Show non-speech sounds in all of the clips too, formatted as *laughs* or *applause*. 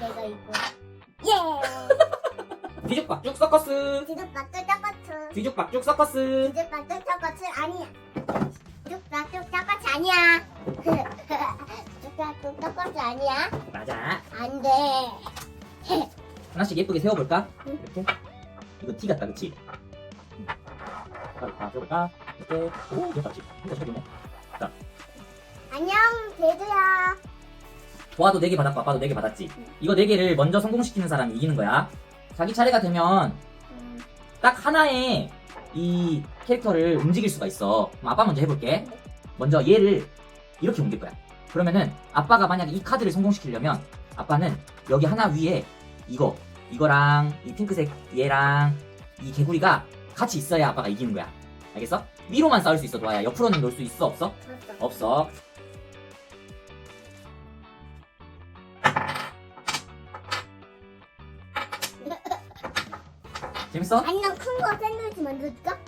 내가 이거. 예! *laughs* 뒤죽박죽 서커스 뒤죽박죽 떡거츠. 뒤죽박죽 서커스 뒤죽박죽 떡거츠 아니야. *laughs* 뒤죽박죽 떡거츠 아니야. 뒤죽박죽 떡거츠 아니야. 맞아 안 돼. *laughs* 하나씩 예쁘게 세워볼까? 응. 이렇게 이거 티 같다 그치? 응. 자, 다 세워볼까? 이렇게 오 귀엽다 그치? 진짜 잘 됐네 안녕, 대두야. 도아도 4개 받았고 아빠도 4개 받았지. 응. 이거 4개를 먼저 성공시키는 사람이 이기는 거야. 자기 차례가 되면 음, 딱 하나의 이 캐릭터를 움직일 수가 있어. 그럼 아빠 먼저 해볼게. 먼저 얘를 이렇게 옮길 거야. 그러면은 아빠가 만약에 이 카드를 성공시키려면 아빠는 여기 하나 위에 이거 이거랑 이 핑크색 얘랑 이 개구리가 같이 있어야 아빠가 이기는 거야. 알겠어? 위로만 싸울 수 있어 도아야. 옆으로는 놀 수 있어? 없어? 없어 재밌어? 아니, 난 큰 거 샌드위치 만들까?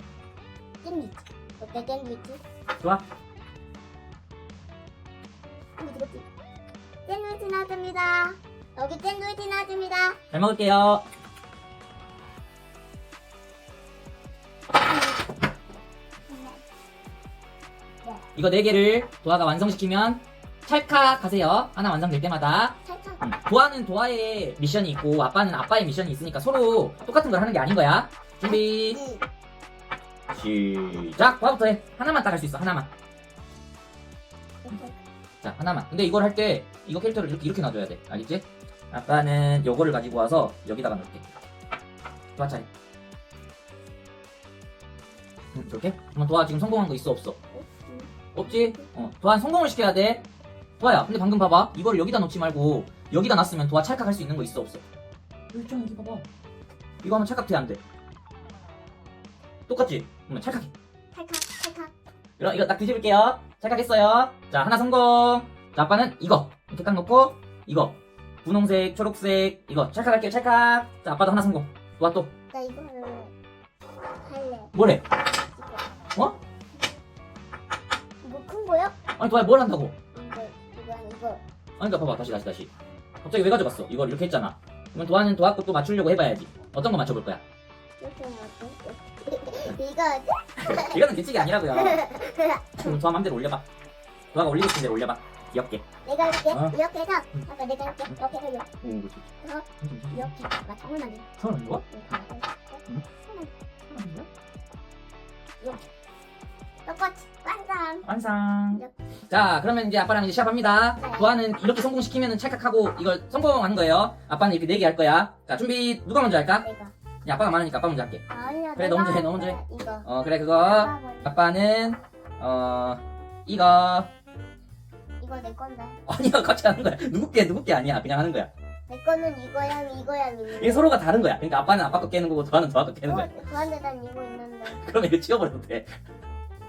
샌드위치. 어때, 샌드위치? 좋아 샌드위치, 그치? 샌드위치 나왔습니다. 여기 샌드위치 나왔습니다. 잘 먹을게요 이거 4개를 도아가 완성시키면 찰칵 하세요 하나 완성될 때마다 찰칵. 음, 도아는 도아의 미션이 있고 아빠는 아빠의 미션이 있으니까 서로 똑같은 걸 하는 게 아닌 거야. 준비. 이. 시작. 도아부터 해. 하나만 딱 할 수 있어. 하나만. 자 하나만. 근데 이걸 할 때 이거 캐릭터를 이렇게 이렇게 놔줘야 돼. 알겠지? 아빠는 요거를 가지고 와서 여기다가 넣을게. 도아 차례. 응 저렇게? 그럼 도아 지금 성공한 거 있어 없어? 없지? 어 도아 성공을 시켜야 돼. 도아야 근데 방금 봐봐. 이거를 여기다 놓지 말고 여기다 놨으면 도아 찰칵 할 수 있는 거 있어 없어? 여기 있잖아 여기 봐봐 이거 하면 찰칵 돼안 돼? 똑같지? 그러면 찰칵해 찰칵, 찰칵. 이거, 이거 딱 뒤집을게요. 찰칵했어요. 자, 하나 성공. 자, 아빠는 이거. 이렇게 딱 놓고, 이거. 분홍색, 초록색, 이거. 찰칵할게요, 찰칵. 자, 아빠도 하나 성공. 도와 또. 나 이거 할래. 뭐래? 이거. 어? 이거 큰 거요? 아니, 도와야 뭘 한다고? 이거, 이거, 이거. 아니, 그러니까 봐봐. 다시, 다시, 다시. 갑자기 왜 가져갔어? 이걸 이렇게 했잖아. 그러면 도와는 도와 것도 맞추려고 해봐야지. 어떤 거 맞춰볼 거야? 이렇게 해가지고. 이거, 이거는 규칙이 아니라고요. 그럼 도와 맘대로 올려봐. 도와가 올리고 싶은 대로 올려봐. 귀엽게. 내가 이렇게, 어? 이렇게 해서, 아까 내가 이렇게, 이렇게 해서, 이렇게, 오, 그렇지. 어? 이렇게. 나 정말 안 돼. 서는 거야? 똑같이, 완성. 완성. 자, 그러면 이제 아빠랑 이제 시합합니다. 네. 도아는 이렇게 성공시키면 찰칵하고 이걸 성공한 거예요. 아빠는 이렇게 4개 할 거야. 자, 준비 누가 먼저 할까? 내가. 야, 아빠가 많으니까 아빠 먼저 할게. 아니야, 그래, 너 먼저 해, 너할 먼저 거야, 이거. 어, 그래, 그거. 아빠 먼저. 아빠는, 어, 이거. 이거 내 건데. 아니야, 같이 하는 거야. 누구 게, 누구 게 아니야. 그냥 하는 거야. 내 거는 이거야, 이거야, 이거. 이게 서로가 다른 거야. 그러니까 아빠는 아빠 거 깨는 거고, 도아는 도아 거 깨는 거야. 어, 그런데 난 이거 있는데. *laughs* 그러면 이거 지워버려도 돼.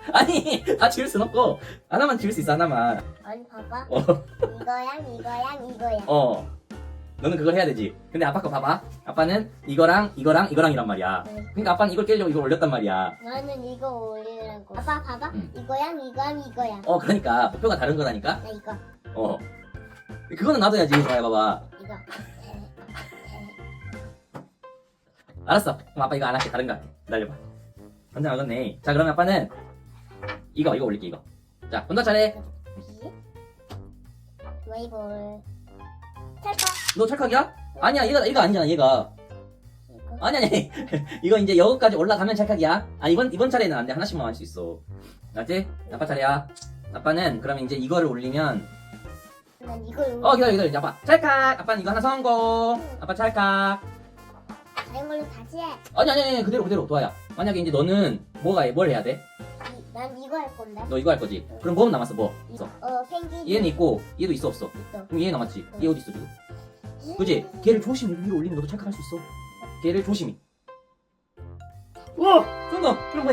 *laughs* 아니, 다 지울 순 없고, 하나만 지울 수 있어, 하나만. 아니, 봐봐. 어, 이거야, 이거야, 이거야. 어. 너는 그걸 해야 되지. 근데 아빠 거 봐봐. 아빠는 이거랑, 이거랑, 이거랑이란 말이야. 네. 그러니까 아빠는 이걸 깨려고 이걸 올렸단 말이야. 나는 이거 올리라고. 아빠 봐봐. 응. 이거야, 이거야, 이거야. 어, 그러니까 목표가 다른 거라니까. 나 이거, 어. 그거는 놔둬야지. 봐야 봐봐. 이거. 알았어. 그럼 아빠 이거 안 할게. 다른 거 할게. 기다려봐. 완전 알겠네. 자, 그러면 아빠는 이거, 이거 올릴게, 이거. 자, 혼자 차례. 웨이볼. 찰까? 너 찰칵이야? 아니야, 얘가, 얘가 아니잖아, 얘가. 이거. 아니, 아니. *laughs* 이거 이제 여기까지 올라가면 찰칵이야. 아, 이번, 이번 차례는 안 돼. 하나씩만 할 수 있어. 알았지? 아빠 차례야. 아빠는 그러면 이제 이거를 올리면 난 이걸 어 기다려 기다려 아빠 찰칵 아빠는 이거 하나 성공 아빠 찰칵 다른 걸로 다시 해. 아니 아니 아니 그대로 그대로 도와야 만약에 이제 너는 뭐가 해? 뭘 해야 돼? 이- 난 이거 할 건데. 너 이거 할 거지? 그럼 뭐 남았어? 뭐? 있어. 어, 펭귄. 얘는 있고 얘도 있어 없어? 있어. 그럼 얘 남았지? 얘 어디 있어 지금? 그지? 걔를 조심히 위로 올리면 너도 찰칵할 수 있어. 걔를 조심히. 우와! 성공! 그럼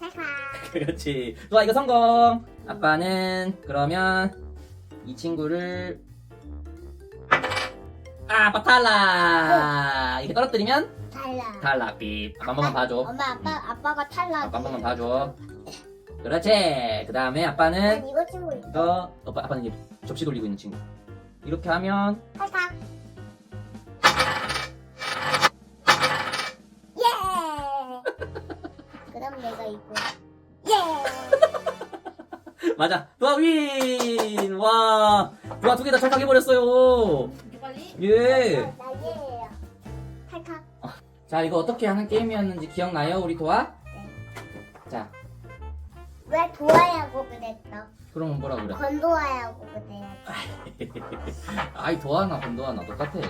찰까? *laughs* 그렇지. 도와 이거 성공. 아빠는 그러면 이 친구를 아 아빠 탈락! 이렇게 떨어뜨리면 탈락. 탈락. 삐. 아빠 한 번만 봐줘. 엄마, 아빠, 아빠가 탈락. 아빠 한 번만 봐줘 그렇지. 그 다음에 아빠는 이거 친구 있어. 이거 오빠 아빠는 이제 접시 돌리고 있는 친구. 이렇게 하면 팔탕. 예. *laughs* 그럼 내가 이거. 예. *laughs* 맞아. 도아 윈. 와. 도아 두 개 다 착각해 버렸어요. 빨리? 예. 자 이거 어떻게 하는 게임이었는지 기억나요, 우리 도아? 네. 자 왜 도와야고 그랬어? 그러면 뭐라 그래? 건도와야고 그래야지. 아이, 도아나 건도아나 똑같아.